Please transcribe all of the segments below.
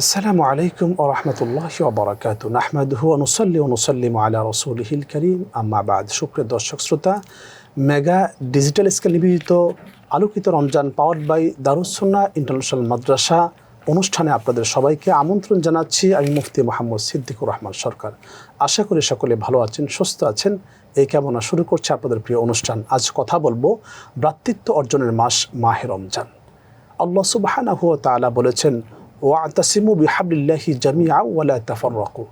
আসসালামু আলাইকুম ও রহমতুল্লাহ ওবরাকাত আহমদহু অনুসল্লি অনুসল্লিম আলা রসুলহিল করিম। আম্মাবাদ শুক্রের দর্শক, শ্রোতা, মেগা ডিজিটাল স্কেল নিবেদিত আলোকিত Ramzan power by Darussunna international Madrasa অনুষ্ঠানে আপনাদের সবাইকে আমন্ত্রণ জানাচ্ছি আমি মুফতি মোহাম্মদ সিদ্দিকুর রহমান সরকার। আশা করি সকলে ভালো আছেন, সুস্থ আছেন। এই কেমন শুরু করছে আপনাদের প্রিয় অনুষ্ঠান। আজ কথা বলব ভ্রাতৃত্ব অর্জনের মাস, মাহে রমজান। আল্লাহ সুবাহানা হুয়া তালা বলেছেন ওয়াতাসিমু বিহাবিল্লাহি জামিআ ওয়ালা তাফাররাকু।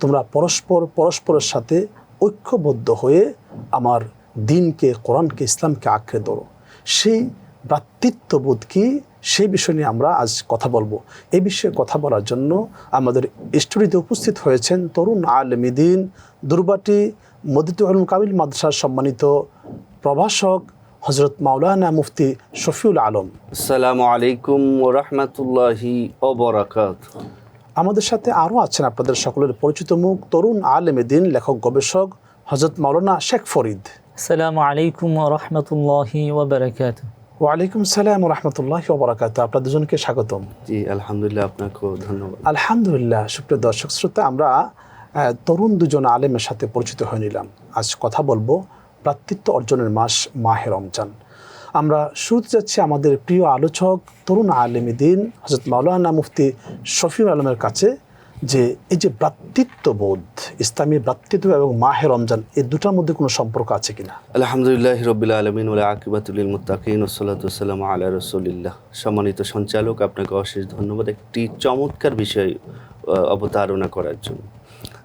তোমরা পরস্পর, পরস্পরের সাথে ঐক্যবদ্ধ হয়ে আমার দিনকে, কোরআনকে, ইসলামকে আঁকড়ে ধরো। সেই ভ্রাতৃত্ববোধ কি? সেই বিষয় নিয়ে আমরা আজ কথা বলব। এ বিষয়ে কথা বলার জন্য আমাদের স্টুডিওতে উপস্থিত হয়েছেন তরুণ আলমিদিন দুর্বাটি মদিতুল কাবিল মাদ্রাসার সম্মানিত প্রভাষক হজরত মাওলানা মুফতি শফিউল আলম। আসসালামু আলাইকুম ওরহমতুল্লাহি ওবরাকাত আমাদের সাথে আরও আছেন আপনাদের সকলের পরিচিত মুখ তরুণ আলেমেদিন লেখক গবেষক হজরত মাওলানা শেখ ফরিদ। আসসালামু আলাইকুম রহমতুল্লাহি ওবরাকাত ওয়ালাইকুম সালাম রহমতুল্লাহ ওবরাকাত আপনার দুজনকে স্বাগতম। জি আলহামদুলিল্লাহ আপনাকেও ধন্যবাদ। আলহামদুলিল্লাহ সুপ্রিয় দর্শক শ্রোতা আমরা তরুণ দুজন আলেমের সাথে পরিচিত হয়ে নিলাম। আজ কথা বলব ভ্রাতৃত্ব অর্জনের মাস মাহে রমজান। আমরা শুরুতে যাচ্ছি আমাদের প্রিয় আলোচক তরুণ আলেমী দিন হজরত মাওলানা মুফতি শফিউল আলমের কাছে যে এই যে ভ্রাতৃত্ববোধ ইসলামী ভ্রাতৃত্ব এবং মাহে রমজান এই দুটার মধ্যে কোনো সম্পর্ক আছে কিনা? আলহামদুলিল্লাহ রবিল আলমিন ওলা আকিবাতুল মুতাকিন ওসলাতাম আল্লাহ রসুলিল্লাহ। সম্মানিত সঞ্চালক, আপনাকে অশেষ ধন্যবাদ একটি চমৎকার বিষয় অবতারণা করার জন্য।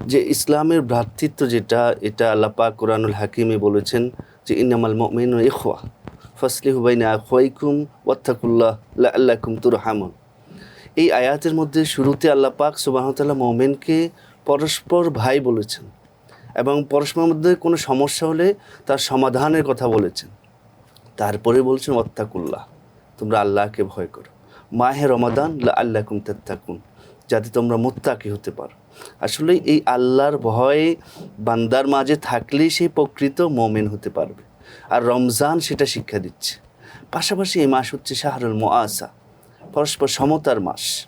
যে ইসলামের ভ্রাতৃত্ব যেটা, এটা আল্লাপা কোরআনুল হাকিমে বলেছেন যে ইনামাল মিন ইখওয়া ফসলি হুবাইনা আখওয়াইকুম ওয়াত্তাকুল্লাহ আল্লাকুম তুরহামুন। এই আয়াতের মধ্যে শুরুতে আল্লাহ পাক সুবাহতাল্লাহ মোমেনকে পরস্পর ভাই বলেছেন এবং পরস্পরের মধ্যে কোনো সমস্যা হলে তার সমাধানের কথা বলেছেন। তারপরে বলছেন অত্তাকুল্লাহ তোমরা আল্লাহকে ভয় করো। মাহে রমাদান আল্লাহ কুম তাত্তাকুন। যাতে তোমরা মোত্তাকি হতে পারো। আসলে এই আল্লাহর ভয়ে বান্দার মাঝে থাকলেই সেই প্রকৃত মোমেন হতে পারবে। আর রমজান সেটা শিক্ষা দিচ্ছে। পাশাপাশি এই মাস হচ্ছে শাহরুল মোয়াসা পরস্পর সমতার মাস।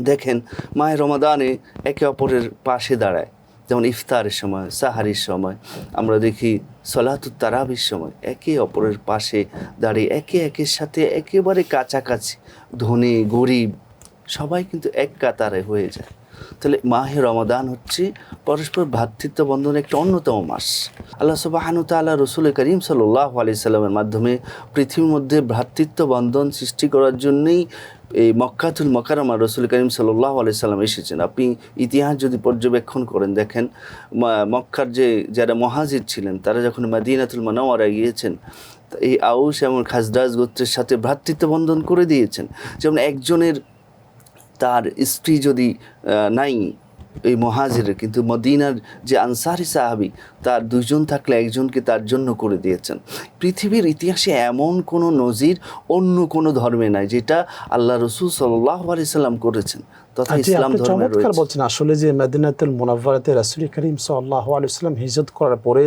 দেখেন মাহে রমাদানে একে অপরের পাশে দাঁড়ায়। যেমন ইফতারের সময়, সাহারির সময়, আমরা দেখি সলাতুত তারাবির সময়, একে অপরের পাশে দাঁড়িয়ে একে একের সাথে একেবারে কাছাকাছি, ধনী, গরিব সবাই কিন্তু এক কাতারে হয়ে যায়। তাহলে মাহে রমাদান হচ্ছে পরস্পর ভ্রাতৃত্ব বন্ধনের একটা অন্যতম মাস। আল্লাহ সুবাহানু তাল্লাহ রসুল করিম সাল্লাহ আলি সাল্লামের মাধ্যমে পৃথিবীর মধ্যে ভ্রাতৃত্ব বন্ধন সৃষ্টি করার জন্যই এই মক্কাতুল মকারমা রসুল করিম সাল্লাহ সাল্লাম এসেছেন। আপনি ইতিহাস যদি পর্যবেক্ষণ করেন, দেখেন মক্কার যে, যারা মহাজির ছিলেন, তারা যখন মাদিনাতুল মানাওয়ারা গিয়েছেন এই আউস এবং খাজরাজ গোত্রের সাথে ভ্রাতৃত্ব বন্ধন করে দিয়েছেন। যেমন একজনের তার স্ত্রী যদি নাই এই মহাজিরের কিন্তু মদিনার যে আনসারি সাহাবি তার দুইজন থাকলে একজনকে তার জন্য করে দিয়েছেন। পৃথিবীর ইতিহাসে এমন কোনো নজির অন্য কোনো ধর্মে নাই যেটা আল্লাহ রসুল সাল্লাহ আলাইসাল্লাম করেছেন। তথা ইসলাম ধর্মে রয়েছে। বলছেন আসলে যে মেদিনাতুল মুনাফারাতে রাসুল করিম সাল্লাহ আলুসালাম হিজরত করার পরে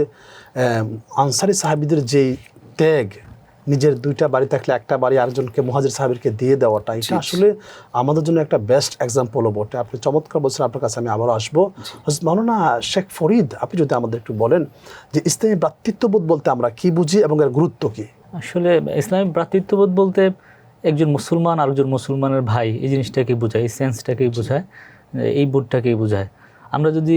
আনসারি সাহাবিদের যেই ত্যাগ নিজের দুইটা বাড়ি থাকলে একটা বাড়ি আরেকজনকে মহাজির সাহাবিরকে দিয়ে দেওয়াটা এটা আসলে আমাদের জন্য একটা বেস্ট এক্সাম্পলও বটে। আপনি চমৎকার বলছেন আপনার কাছে আমি আবারও আসব। মাওলানা শেখ ফরিদ আপনি যদি আমাদের একটু বলেন যে ইসলামী ভ্রাতৃত্ববোধ বলতে আমরা কি বুঝি এবং এর গুরুত্ব কি? আসলে ইসলামী ভ্রাতৃত্ববোধ বলতে একজন মুসলমান আরেকজন মুসলমানের ভাই এই জিনিসটাকে বোঝায় এই সেন্সটাকেই বোঝায় এই বোধটাকেই বোঝায়। আমরা যদি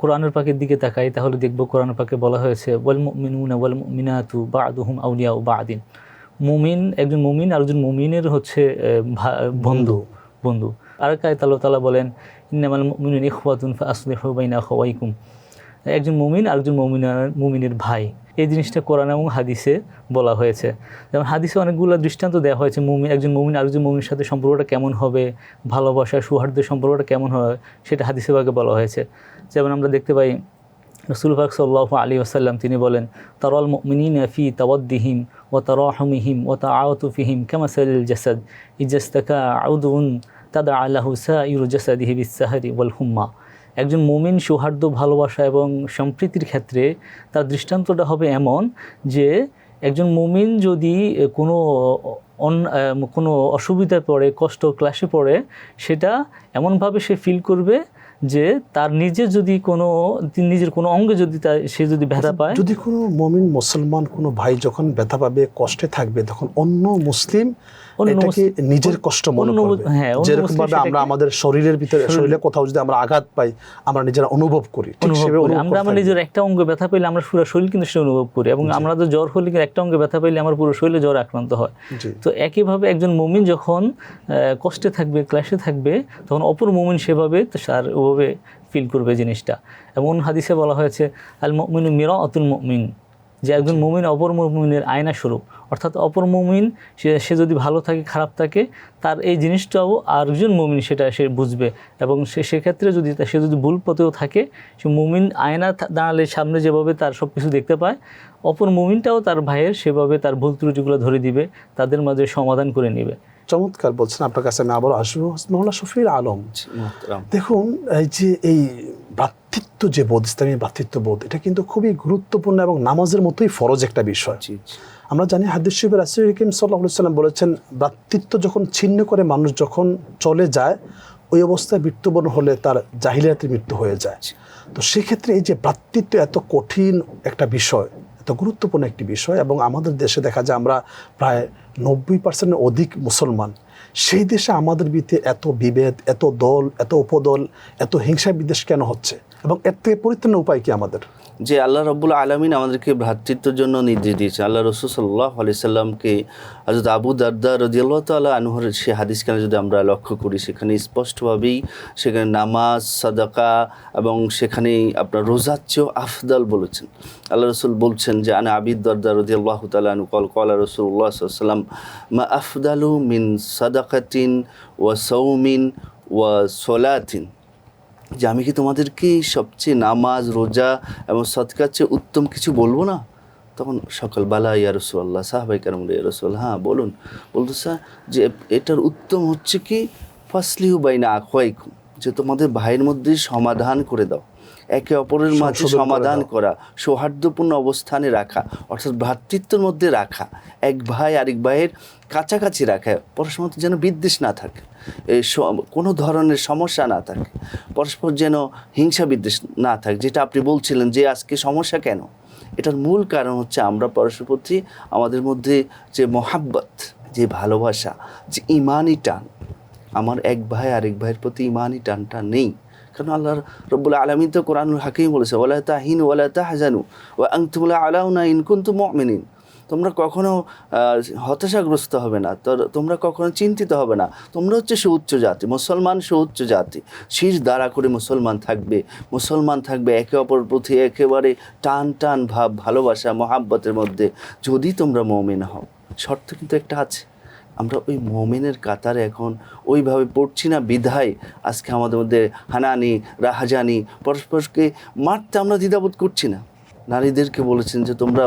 কোরআনের পাকের দিকে তাকাই, তাহলে দেখব কোরআন পাকে বলা হয়েছে, ওয়াল মুমিনুনা ওয়াল মুমিনাতু বাদুহুম আউলিয়া বা আদিন মুমিন, একজন মুমিন আর একজন মুমিনের হচ্ছে বন্ধু বন্ধু। আর কায় তালা তালা বলেন, ইন্নামাল মুমিনুন ইখওয়াতুন ফাসলিহু বাইনা আখাওয়াইকুম। একজন মুমিন, আরেকজন মুমিনার মুমিনের ভাই। এই জিনিসটা কোরআন এবং হাদিসে বলা হয়েছে। যেমন হাদিসে অনেকগুলো দৃষ্টান্ত দেওয়া হয়েছে, মুমিন, একজন মুমিন, আরেকজন মুমিনের সাথে সম্পর্কটা কেমন হবে, ভালোবাসা, সৌহার্দ্যের সম্পর্কটা কেমন হয় সেটা হাদিসে ভাগে বলা হয়েছে। যেমন আমরা দেখতে পাই, রসুল পাক সাল্লাহ আলী আসাল্লাম তিনি বলেন, তারল মিনিন ফি তাওয়াদ্দিহিম ও তারাহমিহিম ও তাআতুফিহিম কামাসাল জাসাদ। ইজাস্তাকা আউদুন তাদা আল্লাহু সাইরু জাসাদিহি বিসাহারি ওয়াল হুম্মা। একজন মুমিন সৌহার্দ্য ভালোবাসা এবং সম্প্রীতির ক্ষেত্রে তার দৃষ্টান্তটা হবে এমন যে একজন মুমিন যদি কোনো কোনো অসুবিধায় পড়ে কষ্ট ক্লাসে পড়ে সেটা এমনভাবে সে ফিল করবে যে তার নিজে যদি কোনো নিজের কোনো অঙ্গে যদি তার সে যদি ব্যথা পায়। যদি কোনো মমিন মুসলমান কোনো ভাই যখন ব্যথা পাবে কষ্টে থাকবে তখন অন্য মুসলিম- নিজের কষ্ট মনে করবে? হ্যাঁ, যেরকম ভাবে আমরা আমাদের শরীরের ভিতরে শরীরে কোথাও যদি আমরা আঘাত পাই আমরা নিজেরা অনুভব করি আমরা আমার নিজের একটা অঙ্গে ব্যথা পেলে আমরা পুরো শরীর কিন্তু সেটা অনুভব করি এবং আমরা তো জ্বর হলে একটা অঙ্গে ব্যথা পেলে আমার পুরো শরীরে জ্বর আক্রান্ত হয়। তো একইভাবে একজন মুমিন যখন কষ্টে থাকবে ক্লাসে থাকবে তখন অপর মুমিন সেভাবে তার ওভাবে ফিল করবে জিনিসটা। এবং হাদিসে বলা হয়েছে আল মুমিনু মিরা অতুল মুমিন। যে একজন মুমিন অপর মুমিনের আয়না স্বরূপ। অর্থাৎ অপর মুমিন সে সে যদি ভালো থাকে খারাপ থাকে তার এই জিনিসটাও আরেকজন মুমিন সেটা সে বুঝবে। এবং সে সেক্ষেত্রে যদি সে যদি ভুল পথেও থাকে সে মুমিন আয়না দাঁড়ালে সামনে যেভাবে তার সব কিছু দেখতে পায় অপর মুমিনটাও তার ভাইয়ের সেভাবে তার ভুল ত্রুটিগুলো ধরে দিবে তাদের মাঝে সমাধান করে নেবে। চমৎকার বলছেন আপনার কাছে আমি আবার আসব। মৌলা শফির আলম। দেখুন এই যে এই ভ্রাতৃত্ব যে বোধ ইসলামী ভ্রাতৃত্ব বোধ এটা কিন্তু খুবই গুরুত্বপূর্ণ এবং নামাজের মতোই ফরজ একটা বিষয়। আমরা জানি হাদিস রাসূল করিম সাল্লাল্লাহু আলাইহি সাল্লাম বলেছেন ভ্রাতৃত্ব যখন ছিন্ন করে মানুষ যখন চলে যায় ওই অবস্থায় মৃত্যুবরণ হলে তার জাহিলিয়াতের মৃত্যু হয়ে যায়। তো সেক্ষেত্রে এই যে ভ্রাতৃত্ব এত কঠিন একটা বিষয় এত গুরুত্বপূর্ণ একটি বিষয় এবং আমাদের দেশে দেখা যায় আমরা প্রায় নব্বই পার্সেন্টের অধিক মুসলমান সেই দেশে আমাদের বিতে এত বিভেদ, এত দল, এত উপদল, এত হিংসা বিদেশ কেন হচ্ছে? এবং এর থেকে পরিত্রাণের উপায় কি আমাদের? যে আল্লাহ রব্বুল আলমিন আমাদেরকে ভ্রাতৃত্বের জন্য নির্দেশ দিয়েছে। আল্লাহ রসুল সাল্লাহ আলি সাল্লামকে হজরত আবু দারদা রদিয়াল্লাহ তাল্লাহ আনহর সে হাদিসখানে যদি আমরা লক্ষ্য করি, সেখানে স্পষ্টভাবেই সেখানে নামাজ, সাদাকা এবং সেখানে আপনার রোজার চেয়েও আফদাল বলেছেন। আল্লাহ রসুল বলছেন যে, আনা আবিদ দারদা রদিয়াল্লাহ তাল্লাহ আনু কল কলা রসুল্লাহ সাল্লাম, মা আফদালু মিন সাদাকাতিন ওয়া সৌমিন ওয়া সোলাতিন। যে আমি কি তোমাদেরকে সবচেয়ে নামাজ, রোজা এবং সৎকার চেয়ে উত্তম কিছু বলব না? তখন সকালবেলা ইয়ারসুল্লাহ ইয়া রসুল্লাহ সাহবাই কারম ইয়া রসুল হ্যাঁ বলুন। বলতো, স্যার, যে এটার উত্তম হচ্ছে কি? ফাসলিহু বাইনা আকুয়াইকু যে তোমাদের ভাইয়ের মধ্যে সমাধান করে দাও। একে অপরের মাঝে সমাধান করা সৌহার্দ্যপূর্ণ অবস্থানে রাখা অর্থাৎ ভ্রাতৃত্বের মধ্যে রাখা এক ভাই আরেক ভাইয়ের কাছাকাছি রাখা পরস্পর যেন বিদ্বেষ না থাকে এই কোনো ধরনের সমস্যা না থাকে পরস্পর যেন হিংসা বিদ্বেষ না থাকে যেটা আপনি বলছিলেন যে আজকে সমস্যা কেন? এটার মূল কারণ হচ্ছে আমরা পরস্পর প্রতি আমাদের মধ্যে যে মহাব্বত যে ভালোবাসা যে ইমানই টান আমার এক ভাই আরেক ভাইয়ের প্রতি ইমানই টানটা নেই। কারণ আল্লাহ রব্বুল আলমিন তো কোরআনুল হাকিম বলেছে ওলা তাহিন ওলা তাহাজানু ও আংতুমুল্লাহ আলাউনা ইনকুন্তু মুমিনিন তোমরা কখনো হতাশাগ্রস্ত হবে না তোমরা কখনো চিন্তিত হবে না। তোমরা হচ্ছে সুউচ্চ জাতি, মুসলমান সুউচ্চ জাতি। শীষ দ্বারা করে মুসলমান থাকবে মুসলমান থাকবে একে অপর প্রতি একেবারে টান টান ভাব, ভালোবাসা, মহাব্বতের মধ্যে। যদি তোমরা মমিন হও, শর্ত কিন্তু একটা আছে। আমরা ওই মোমেনের কাতারে এখন ওইভাবে পড়ছি না বিধায় আজকে আমাদের মধ্যে হানানি রাহাজানি পরস্পরকে মারতে আমরা দ্বিধাবোধ করছি না। নারীদেরকে বলেছেন যে তোমরা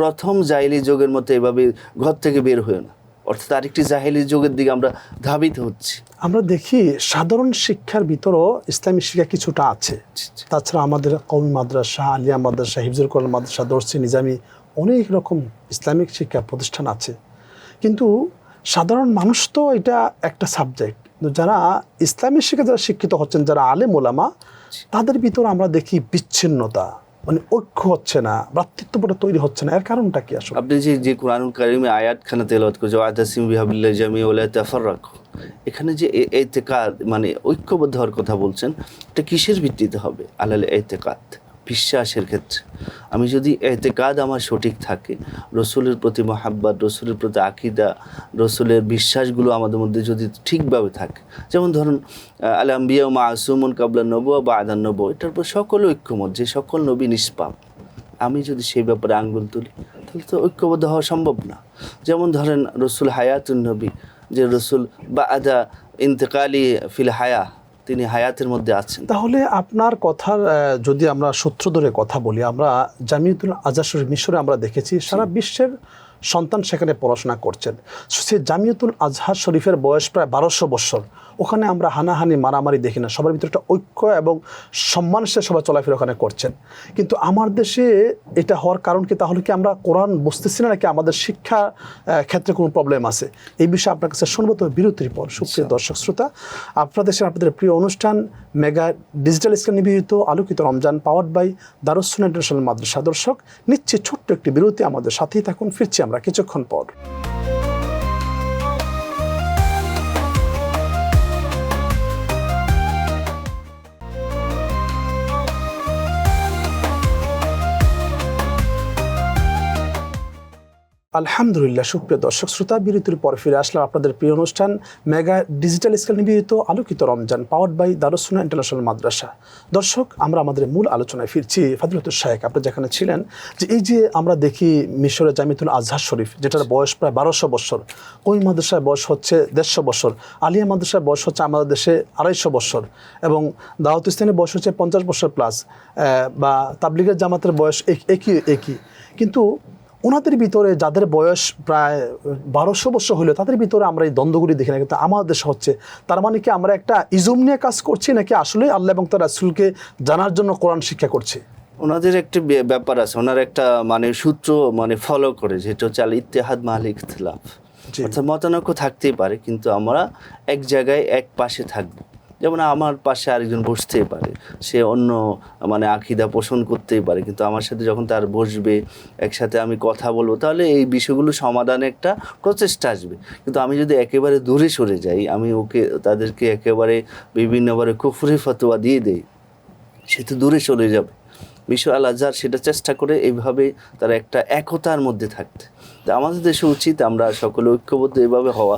প্রথম জাহিলি যুগের মতো এভাবে ঘর থেকে বের হয়েও না। অর্থাৎ আরেকটি জাহিলি যুগের দিকে আমরা ধাবিত হচ্ছি। আমরা দেখি সাধারণ শিক্ষার ভিতরও ইসলামী শিক্ষা কিছুটা আছে। তাছাড়া আমাদের কৌমি মাদ্রাসা আলিয়া মাদ্রাসা হিফজুল কোরআন মাদ্রাসা দর্শি নিজামি অনেক রকম ইসলামিক শিক্ষা প্রতিষ্ঠান আছে। কিন্তু সাধারণ মানুষ তো এটা একটা সাবজেক্ট যারা ইসলামী শিক্ষা যারা শিক্ষিত হচ্ছেন যারা আলেম ওলামা তাদের ভিতর আমরা দেখি বিচ্ছিন্নতা। মানে ঐক্য হচ্ছে না ভ্রাতৃত্ববোধ তৈরি হচ্ছে না। এর কারণটা কি আসলে? আপনি যে যে কোরআনুল কারিমে আয়াতখানা তেলাওয়াত করছে আতাসিম বিহাবিল্লাহ জামি ওলা তাফাররাক এখানে যে এ- এতেকাদ মানে ঐক্যবদ্ধ হওয়ার কথা বলছেন এটা কিসের ভিত্তিতে হবে? আলাল এতেকাদ বিশ্বাসের ক্ষেত্রে। আমি যদি এতেকাদ আমার সঠিক থাকে রসুলের প্রতি মহাব্বাত রসুলের প্রতি আকিদা রসুলের বিশ্বাসগুলো আমাদের মধ্যে যদি ঠিকভাবে থাকে যেমন ধরুন আহ, আল আম্বিয়া মাসুমন কাবলা নবু বা আদান নবু এটার উপর সকল ঐক্যমত যে সকল নবী নিষ্পাপ। আমি যদি সেই ব্যাপারে আঙ্গুল তুলি তাহলে তো ঐক্যবদ্ধ হওয়া সম্ভব না। যেমন ধরেন রসুল হায়াতুন নবী যে রসুল বা আদা ইন্তেকালি ফিল হায়া তিনি হায়াতের মধ্যে আছেন। তাহলে আপনার কথার আহ, যদি আমরা সূত্র ধরে কথা বলি আমরা জামিয়াতুল আজাদ শরীফ মিশরে আমরা দেখেছি সারা বিশ্বের সন্তান সেখানে পড়াশোনা করছেন। সে জামিয়াতুল আজহার শরীফের বয়স প্রায় বারোশো বছর। ওখানে আমরা হানাহানি মারামারি দেখি না। সবার ভিতরে একটা ঐক্য এবং সম্মান সে সবাই চলাফেরা ওখানে করছেন। কিন্তু আমার দেশে এটা হওয়ার কারণ কি তাহলে কি আমরা কোরআন বুঝতেছি না নাকি আমাদের শিক্ষা ক্ষেত্রে কোনো প্রবলেম আছে? এই বিষয়ে আপনার কাছে শুনব তো বিরতির পর। সুপ্রিয় দর্শক শ্রোতা আপনাদের আপনাদের প্রিয় অনুষ্ঠান মেগা ডিজিটাল স্ক্রিন নিবেদিত আলোকিত Ramzan powered by Darussun international Madrasa. দর্শক নিচ্ছে ছোট্ট একটি বিরতি। আমাদের সাথেই থাকুন ফিরছি আমরা কিছুক্ষণ পর। আলহামদুলিল্লাহ, সুপ্রিয় দর্শক, শ্রোতা বিরতির পর ফিরে আসলাম আপনাদের প্রিয় অনুষ্ঠান মেগা ডিজিটাল স্কেল নিবেদিত আলোকিত Ramzan powered by Darussuna international Madrasa. দর্শক, আমরা আমাদের মূল আলোচনায় ফিরছি ফাদিলতুর শাহেক আপনি যেখানে ছিলেন, যে এই যে আমরা দেখি মিশরের জামিতুল আজহার শরীফ, যেটার বয়স প্রায় বারোশো বছর, ওই মাদ্রাসায় বয়স হচ্ছে দেড়শো বছর, আলিয়া মাদ্রাসায় বয়স হচ্ছে আমাদের দেশে আড়াইশো বছর, এবং দাওয়াত ইসলামের বয়স হচ্ছে পঞ্চাশ বছর প্লাস বা তাবলিগের জামাতের বয়স এক- একই একই। কিন্তু ওনাদের ভিতরে যাদের বয়স প্রায় বারোশো বছর হলো তাদের ভিতরে আমরা এই দ্বন্দ্বগুলি দেখি না কিন্তু আমাদের দেশে হচ্ছে তার মানে কি আমরা একটা ইজুম নিয়ে কাজ করছি নাকি আসলে আল্লাহ এবং তার রাসুলকে জানার জন্য কোরআন শিক্ষা করছি? ওনাদের একটি ব্যাপার আছে ওনার একটা মানে সূত্র মানে ফলো করে যেটা হচ্ছে আল ইত্তেহাদ মালিক ইখতলাফ। অর্থাৎ মতানৈক্য থাকতেই পারে কিন্তু আমরা এক জায়গায় এক পাশে থাকব। যেমন আমার পাশে আরেকজন বসতেই পারে, সে অন্য মানে আকিদা পোষণ করতেই পারে, কিন্তু আমার সাথে যখন তার বসবে, একসাথে আমি কথা বলব, তাহলে এই বিষয়গুলো সমাধানে একটা প্রচেষ্টা আসবে। কিন্তু আমি যদি একেবারে দূরে সরে যাই, আমি ওকে, তাদেরকে একেবারে বিভিন্নবারে কুফরি ফতোয়া দিয়ে দেই, সে তো দূরে চলে যাবে। বিশ্ব আল আজহার সেটা চেষ্টা করে এইভাবে তারা একটা একতার মধ্যে থাকতে। আমাদের দেশে উচিত আমরা সকলে ঐক্যবদ্ধ এভাবে হওয়া।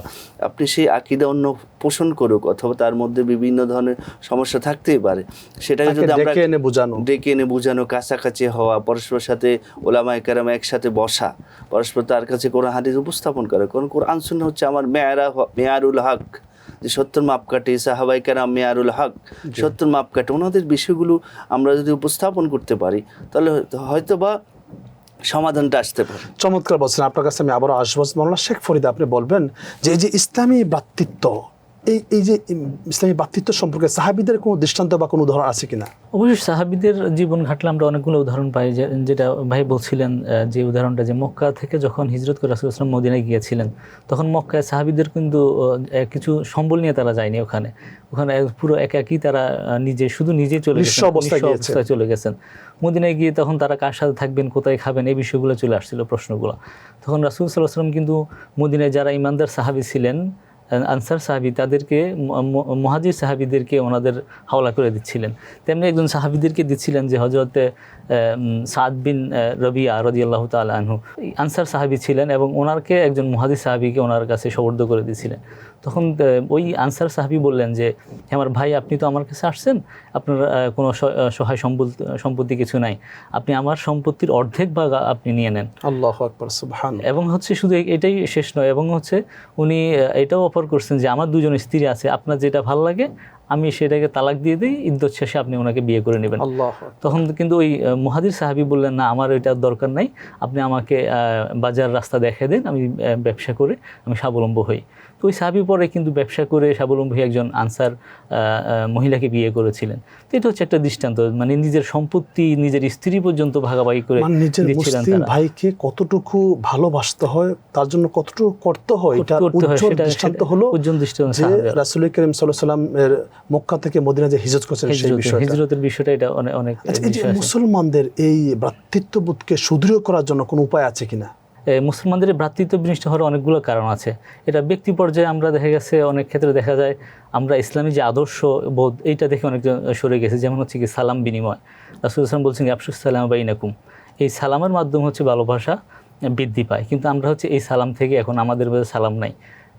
আপনি সেই আকিদা অন্য পোষণ করুক অথবা তার মধ্যে বিভিন্ন ধরনের সমস্যা থাকতেই পারে। সেটাকে যদি আমরা ডেকে এনে বোঝানো। ডেকে এনে বোঝানো কাছাকাছি হওয়া পরস্পরের সাথে ওলামা একরাম একসাথে বসা পরস্পর তার কাছে কোরআন হাদিস উপস্থাপন করা। কারণ কোরআন শুনে হচ্ছে আমার মেয়ারা মেয়ারুল হক। যে সত্তর মাপকাঠি সাহাবাই কেরাম মেয়ারুল হক। সত্তর মাপকাঠি ওনাদের বিষয়গুলো আমরা যদি উপস্থাপন করতে পারি তাহলে হয়তো বা সমাধানটা আসতে পারে। চমৎকার বলছেন। আপনার কাছে আমি আবারও আসব। মৌলানা শেখ ফরিদা, আপনি বলবেন যে এই যে ইসলামী ভ্রাতৃত্ব এই এই যে ইসলামী ভ্রাতৃত্ব সম্পর্কে সাহাবিদের কোনো দৃষ্টান্ত বা কোনো উদাহরণ আছে কিনা? অবশ্যই সাহাবিদের জীবন ঘাটলে আমরা অনেকগুলো উদাহরণ পাই যেটা ভাই বলছিলেন যে উদাহরণটা যে মক্কা থেকে যখন হিজরত করে রাসুল ইসলাম মদিনায় গিয়েছিলেন তখন মক্কায় সাহাবিদের কিন্তু কিছু সম্বল নিয়ে তারা যায়নি ওখানে। ওখানে পুরো একাকি তারা নিজে শুধু নিজে চলে গেছেন অবস্থায় অবস্থায় চলে গেছেন। মদিনায় গিয়ে তখন তারা কার সাথে থাকবেন কোথায় খাবেন এই বিষয়গুলো চলে আসছিল প্রশ্নগুলো। তখন রাসুল সাল্লাহ সাল্লাম কিন্তু মদিনায় যারা ইমানদার সাহাবি ছিলেন আনসার সাহাবি তাদেরকে মহাজির সাহাবিদেরকে ওনাদের হাওলা করে দিচ্ছিলেন। তেমনি একজন সাহাবিদেরকে দিচ্ছিলেন যে হজরতে সাদ বিন রবি রবিয়া রদি আল্লাহ তাল আনহু আনসার সাহাবি ছিলেন এবং ওনারকে একজন মহাজির সাহাবিকে ওনার কাছে সবর্দ করে দিয়েছিলেন তখন ওই আনসার সাহাবি বললেন যে আমার ভাই আপনি তো আমার কাছে আসছেন আপনার কোনো সহায় সম্পদ- সম্পত্তি কিছু নাই। আপনি আমার সম্পত্তির অর্ধেক ভাগ আপনি নিয়ে নেন। আল্লাহ এবং হচ্ছে শুধু এটাই শেষ নয় এবং হচ্ছে উনি এটাও অফার করছেন যে আমার দুজন স্ত্রী আছে আপনার যেটা ভালো লাগে আমি সেটাকে তালাক দিয়ে দিই ইদ্যত শেষে আপনি ওনাকে বিয়ে করে নেবেন। তখন কিন্তু ওই মহাদির সাহাবি বললেন না আমার ওইটার দরকার নাই। আপনি আমাকে বাজার রাস্তা দেখে দেন আমি ব্যবসা করে আমি স্বাবলম্ব হই। তো ওই সাহাবি পরে কিন্তু ব্যবসা করে স্বাবলম্বী একজন আনসার মহিলাকে বিয়ে করেছিলেন। তো এটা হচ্ছে একটা দৃষ্টান্ত মানে নিজের সম্পত্তি নিজের স্ত্রী পর্যন্ত ভাগাভাগি করে মানে নিজের দিচ্ছিলেন ভাইকে কতটুকু ভালোবাসতে হয় তার জন্য কতটুকু করতে হয় এটা উজ্জ্বল দৃষ্টান্ত হলো উজ্জ্বল দৃষ্টান্ত রাসুল করিম সাল্লাহ সাল্লাম এর মক্কা থেকে মদিনা যে হিজরত করেছেন সেই বিষয়টা। হিজরতের বিষয়টা এটা অনেক অনেক আচ্ছা। মুসলমানদের এই ভ্রাতৃত্ববোধকে সুদৃঢ় করার জন্য কোনো উপায় আছে কিনা? মুসলমানদের ভ্রাতৃত্ব বিনিষ্ট হওয়ার অনেকগুলো কারণ আছে। এটা ব্যক্তি পর্যায়ে আমরা দেখা গেছে অনেক ক্ষেত্রে দেখা যায় আমরা ইসলামী যে আদর্শ বোধ এইটা দেখে অনেকজন সরে গেছে। যেমন হচ্ছে কি সালাম বিনিময়। রাসুল ইসলাম বলছেন আফসুস সালাম বাইনাকুম। এই সালামের মাধ্যম হচ্ছে ভালোবাসা বৃদ্ধি পায়। কিন্তু আমরা হচ্ছে এই সালাম থেকে এখন আমাদের মধ্যে সালাম নাই।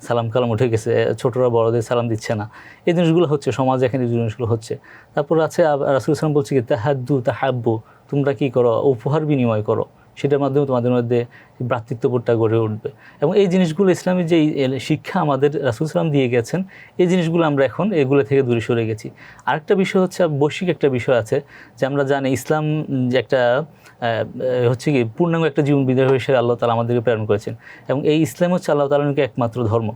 সালাম কালাম উঠে গেছে, ছোটরা বড়দের সালাম দিচ্ছে না। এই জিনিসগুলো হচ্ছে, সমাজে এখানে এই জিনিসগুলো হচ্ছে। তারপর আছে রাসুল ইসলাম বলছে কি তাহাদ্দু তাহাব্বু, তোমরা কি করো? উপহার বিনিময় করো। সেটার মাধ্যমে তোমাদের মধ্যে ভ্রাতৃত্ববোধটা গড়ে উঠবে। এবং এই জিনিসগুলো ইসলামের যে শিক্ষা আমাদের রাসুল সালাম দিয়ে গেছেন এই জিনিসগুলো আমরা এখন এগুলো থেকে দূরে সরে গেছি। আরেকটা বিষয় হচ্ছে, বৈশ্বিক একটা বিষয় আছে যে আমরা জানি, ইসলাম যে একটা হচ্ছে কি, পূর্ণাঙ্গ একটা জীবন বিধায় হিসেবে আল্লাহ তালা আমাদেরকে প্রেরণ করেছেন। এবং এই ইসলাম হচ্ছে আল্লাহ তালাকে একমাত্র ধর্ম।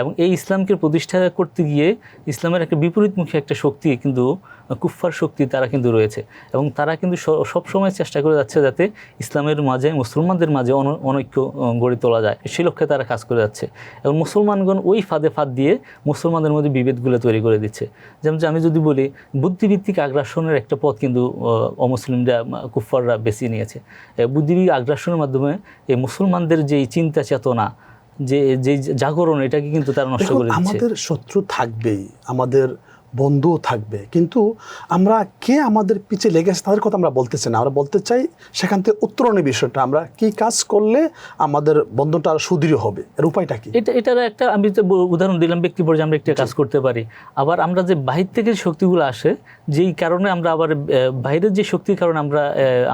এবং এই ইসলামকে প্রতিষ্ঠা করতে গিয়ে ইসলামের একটা বিপরীতমুখী একটা শক্তি কিন্তু কুফফার শক্তি তারা কিন্তু রয়েছে। এবং তারা কিন্তু সবসময় চেষ্টা করে যাচ্ছে যাতে ইসলামের মাঝে মুসলমানদের মাঝে অন- অনৈক্য গড়ে তোলা যায়। সেই লক্ষ্যে তারা কাজ করে যাচ্ছে। এবং মুসলমানগণ ওই ফাঁদে ফাঁদ দিয়ে মুসলমানদের মধ্যে বিভেদগুলো তৈরি করে দিচ্ছে। যেমন যে আমি যদি বলি বুদ্ধিভিত্তিক আগ্রাসনের একটা পথ কিন্তু অমুসলিমরা কুফফাররা বেছে নিয়েছে। বুদ্ধিভিত্তিক আগ্রাসনের মাধ্যমে এই মুসলমানদের যেই চিন্তা চেতনা যে যে জাগরণ এটাকে কিন্তু তারা নষ্ট করে দিচ্ছে। আমাদের শত্রু থাকবেই। আমাদের বন্ধুও থাকবে। কিন্তু আমরা কে আমাদের পিছে লেগেছে তাদের কথা আমরা বলতেছি না। আমরা বলতে চাই সেখান থেকে উত্তরণের বিষয়টা। আমরা কি কাজ করলে আমাদের বন্ধনটা আরও সুদৃঢ় হবে? এর উপায়টা কি? এটা এটার একটা আমি তো উদাহরণ দিলাম ব্যক্তি পর্যায়ে আমরা একটা কাজ করতে পারি। আবার আমরা যে বাহির থেকে শক্তিগুলো আসে যেই কারণে আমরা আবার বাইরের যে শক্তির কারণে আমরা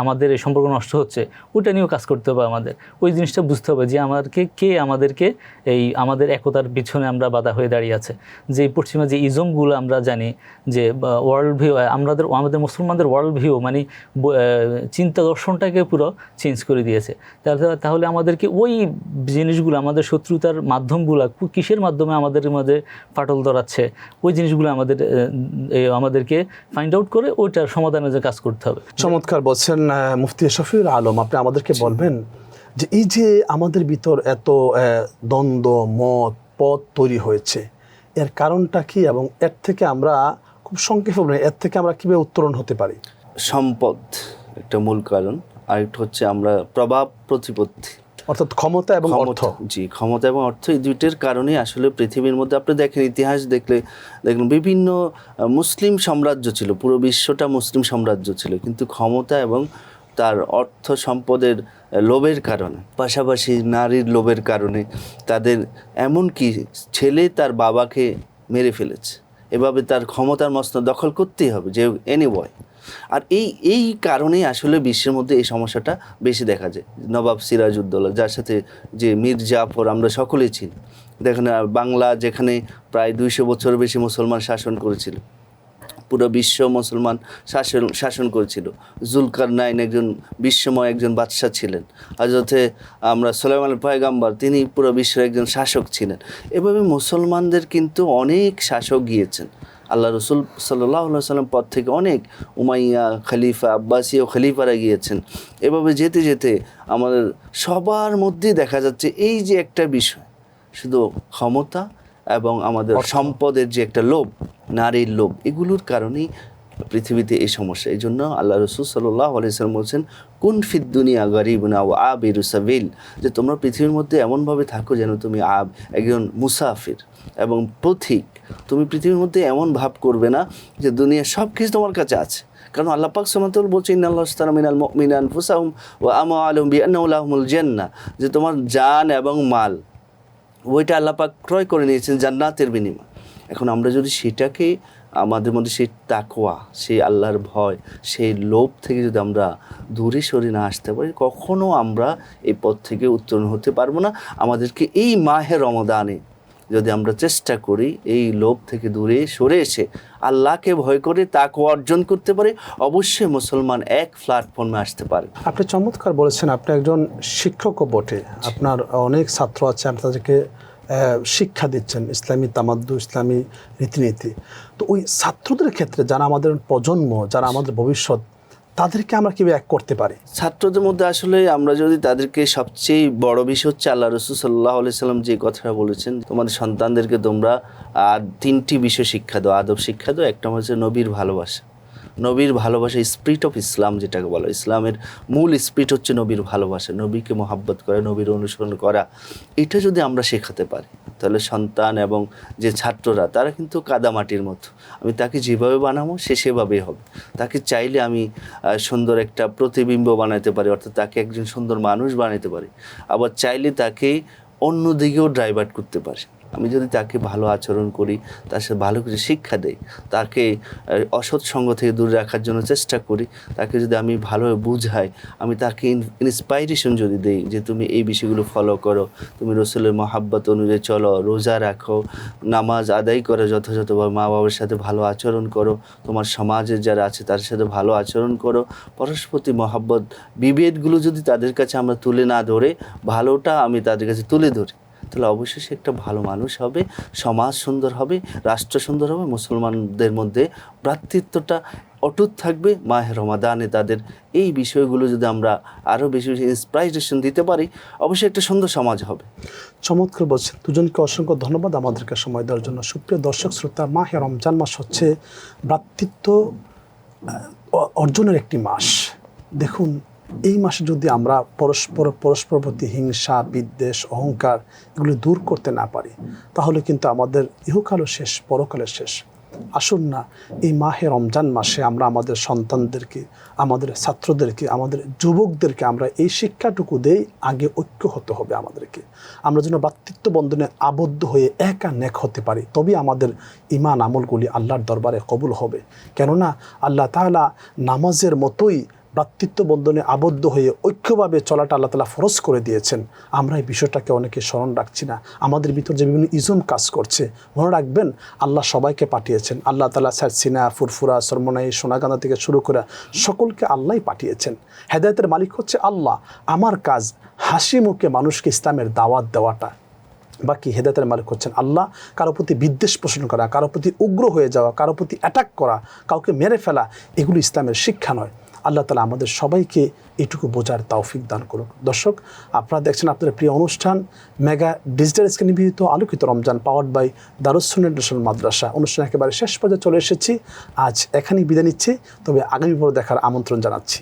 আমাদের এই সম্পর্ক নষ্ট হচ্ছে ওইটা নিয়েও কাজ করতে হবে আমাদের। ওই জিনিসটা বুঝতে হবে যে আমাদেরকে কে আমাদেরকে এই আমাদের একতার পিছনে আমরা বাধা হয়ে দাঁড়িয়ে আছে। যে পশ্চিমা যে ইজমগুলো আমরা জানি যে ওয়ার্ল্ড ভিউ আমাদের আমাদের মুসলমানদের ওয়ার্ল্ড ভিউ মানে চিন্তা দর্শনটাকে পুরো চেঞ্জ করে দিয়েছে। তাহলে তাহলে আমাদেরকে ওই জিনিসগুলো আমাদের শত্রুতার মাধ্যমগুলো কিসের মাধ্যমে আমাদের মধ্যে ফাটল ধরাচ্ছে ওই জিনিসগুলো আমাদের আমাদেরকে ফাইন্ড আউট করে ওইটার সমাধানের যে কাজ করতে হবে। চমৎকার বলছেন মুফতি শফিউল আলম। আপনি আমাদেরকে বলবেন যে এই যে আমাদের ভিতর এত দ্বন্দ্ব মত পথ তৈরি হয়েছে এর কারণটা কি এবং এর থেকে আমরা খুব সংক্ষেপে এর থেকে আমরা কীভাবে উত্তরণ হতে পারি? সম্পদ একটা মূল কারণ। আরেকটা হচ্ছে আমরা প্রভাব প্রতিপত্তি। অর্থাৎ ক্ষমতা এবং অর্থ। জি ক্ষমতা এবং অর্থ এই দুইটার কারণে আসলে পৃথিবীর মধ্যে আপনি দেখেন ইতিহাস দেখলে দেখুন বিভিন্ন মুসলিম সাম্রাজ্য ছিল পুরো বিশ্বটা মুসলিম সাম্রাজ্য ছিল। কিন্তু ক্ষমতা এবং তার অর্থ সম্পদের লোভের কারণে, পাশাপাশি নারীর লোভের কারণে তাদের এমনকি ছেলে তার বাবাকে মেরে ফেলেছে। এভাবে তার ক্ষমতার মস্ত দখল করতেই হবে, যে এনি বয় আর এই এই কারণেই আসলে বিশ্বের মধ্যে এই সমস্যাটা বেশি দেখা যায়। নবাব সিরাজউদ্দৌলা, যার সাথে যে মীর জাফর আমরা সকলেই চিনি। দেখেন বাংলা যেখানে প্রায় দুইশো বছর বেশি মুসলমান শাসন করেছিল পুরো বিশ্ব মুসলমান শাসন শাসন করেছিল। জুলকার নাইন একজন বিশ্বময় একজন বাদশাহ ছিলেন। হজরতে আমরা সোলাইমান পয়গাম্বার তিনি পুরো বিশ্বের একজন শাসক ছিলেন। এভাবে মুসলমানদের কিন্তু অনেক শাসক গিয়েছেন। আল্লাহ রসুল সাল্লাহ সাল্লাম পর থেকে অনেক উমাইয়া খলিফা আব্বাসী ও খলিফারা গিয়েছেন। এভাবে যেতে যেতে আমাদের সবার মধ্যেই দেখা যাচ্ছে এই যে একটা বিষয় শুধু ক্ষমতা এবং আমাদের সম্পদের যে একটা লোভ। নারীর লোভ, এগুলোর কারণেই পৃথিবীতে এই সমস্যা। এই জন্য আল্লাহ রসুল সাল্লাহ আলাইসাল্লাম বলছেন, কোন ফিদ দুনিয়া গরিব না ও আব ইরুসাবিল যে তোমরা পৃথিবীর মধ্যে এমনভাবে থাকো যেন তুমি আব, একজন মুসাফির এবং পথিক। তুমি পৃথিবীর মধ্যে এমন ভাব করবে না যে দুনিয়া সব কিছু তোমার কাছে আছে। কারণ আল্লাহ পাক সামাতুল বলছে ইন আল্লাহ মিনাল ফুসাহুম ও আমা আলম বিআনাউলাহমুল জেন্না যে তোমার জান এবং মাল, ওইটা আল্লাপাক ক্রয় করে নিয়েছেন জান্নাতের বিনিময়। এখন আমরা যদি সেটাকে আমাদের মধ্যে সেই তাকোয়া সেই আল্লাহর ভয় সেই লোভ থেকে যদি আমরা দূরে সরে না আসতে পারি কখনও আমরা এই পথ থেকে উত্তরণ হতে পারব না। আমাদেরকে এই মাহে রমদানে যদি আমরা চেষ্টা করি এই লোভ থেকে দূরে সরে এসে আল্লাহকে ভয় করে তাকে অর্জন করতে পারে অবশ্যই মুসলমান এক প্ল্যাটফর্মে আসতে পারে। আপনি চমৎকার বলেছেন আপনি একজন শিক্ষকও বটে। আপনার অনেক ছাত্র আছে আপনি তাদেরকে শিক্ষা দিচ্ছেন, ইসলামী তামাদ্দু, ইসলামী রীতিনীতি। তো ওই ছাত্রদের ক্ষেত্রে যারা আমাদের প্রজন্ম, যারা আমাদের ভবিষ্যৎ, তাদেরকে আমরা কীভাবে এক করতে পারি? ছাত্রদের মধ্যে আসলে আমরা যদি তাদেরকে সবচেয়ে বড় বিষয় হচ্ছে আল্লাহ রসুল সাল্লাহ সাল্লাম যে কথাটা বলেছেন, তোমাদের সন্তানদেরকে তোমরা তিনটি বিষয় শিক্ষা দাও, আদব শিক্ষা দাও, একটা হচ্ছে নবীর ভালোবাসা। নবীর ভালোবাসা স্পিরিট অফ ইসলাম যেটাকে বলা। ইসলামের মূল স্পিরিট হচ্ছে নবীর ভালোবাসা, নবীকে মহাব্বত করা, নবীর অনুসরণ করা। এটা যদি আমরা শেখাতে পারি, তাহলে সন্তান এবং যে ছাত্ররা, তারা কিন্তু কাদামাটির মতো। আমি তাকে যেভাবে বানাবো, সে সেভাবেই হবে। তাকে চাইলে আমি সুন্দর একটা প্রতিবিম্ব বানাতে পারি, অর্থাৎ তাকে একজন সুন্দর মানুষ বানাতে পারি। আবার চাইলে তাকে অন্য দিকেও ড্রাইভার্ট করতে পারি। আমি যদি তাকে ভালো আচরণ করি, তার সাথে ভালো কিছু শিক্ষা দেই, তাকে অসৎ সঙ্গ থেকে দূরে রাখার জন্য চেষ্টা করি, তাকে যদি আমি ভালোভাবে বুঝাই, আমি তাকে ইন্সপাইরেশন যদি দেই যে তুমি এই বিষয়গুলো ফলো করো, তুমি রসুলের মহাব্বত অনুযায়ী চলো, রোজা রাখো, নামাজ আদায় করো যথাযথভাবে মা বাবার সাথে ভালো আচরণ করো, তোমার সমাজের যারা আছে তাদের সাথে ভালো আচরণ করো পরস্পতি মহাব্বত, বিভেদগুলো যদি তাদের কাছে আমরা তুলে না ধরে, ভালোটা আমি তাদের কাছে তুলে ধরি। তাহলে অবশ্যই সে একটা ভালো মানুষ হবে, সমাজ সুন্দর হবে, রাষ্ট্র সুন্দর হবে, মুসলমানদের মধ্যে ভ্রাতৃত্বটা অটুট থাকবে। মাহে রমাদানে তাদের এই বিষয়গুলো যদি আমরা আরও বেশি বেশি ইন্সপাইরেশন দিতে পারি, অবশ্যই একটা সুন্দর সমাজ হবে। চমৎকার বলছেন। দুজনকে অসংখ্য ধন্যবাদ আমাদেরকে সময় দেওয়ার জন্য। সুপ্রিয় দর্শক, শ্রোতা, মাহে রমজান মাস হচ্ছে ভ্রাতৃত্ব অর্জনের একটি মাস। দেখুন এই মাসে যদি আমরা পরস্পর পরস্পর প্রতি হিংসা, বিদ্বেষ, অহংকার এগুলো দূর করতে না পারি, তাহলে কিন্তু আমাদের ইহকালও শেষ পরকালের শেষ। আসুন না, এই মাহে রমজান মাসে আমরা আমাদের সন্তানদেরকে, আমাদের ছাত্রদেরকে, আমাদের যুবকদেরকে আমরা এই শিক্ষাটুকু দেই, আগে ঐক্য হতে হবে আমাদেরকে। আমরা যেন ভ্রাতৃত্ব বন্ধনে আবদ্ধ হয়ে একা নেক হতে পারি তবে আমাদের ইমান আমলগুলি আল্লাহর দরবারে কবুল হবে। কেননা আল্লাহ তাআলা নামাজের মতোই ভ্রাতৃত্ব বন্ধনে আবদ্ধ হয়ে ঐক্যভাবে চলাটা আল্লাহ তালা ফরজ করে দিয়েছেন। আমরা এই বিষয়টাকে অনেকে স্মরণ রাখছি না। আমাদের ভিতর যে বিভিন্ন ইজম কাজ করছে, মনে রাখবেন, আল্লাহ সবাইকে পাঠিয়েছেন। আল্লাহ তালা স্যার সিনা, ফুরফুরা, সরমনাই সোনাগান্দা থেকে শুরু করে সকলকে আল্লাহই পাঠিয়েছেন। হেদায়তের মালিক হচ্ছে আল্লাহ। আমার কাজ হাসি মুখে মানুষকে ইসলামের দাওয়াত দেওয়াটা। বাকি হেদায়তের মালিক হচ্ছেন আল্লাহ। কারও প্রতি বিদ্বেষ পোষণ করা, কারও প্রতি উগ্র হয়ে যাওয়া, কারও প্রতি অ্যাটাক করা, কাউকে মেরে ফেলা, এগুলো ইসলামের শিক্ষা নয়। আল্লাহ তালা আমাদের সবাইকে এটুকু বোঝার তৌফিক দান করুক। দর্শক, আপনারা দেখছেন আপনাদের প্রিয় অনুষ্ঠান মেগা ডিজিটাল স্ক্রিন নিবেদিত আলোকিত Ramzan powered by Darussun international Madrasa. অনুষ্ঠান একেবারে শেষ পর্যায়ে চলে এসেছি। আজ এখানেই বিদায় নিচ্ছি। তবে আগামী পর দেখার আমন্ত্রণ জানাচ্ছি।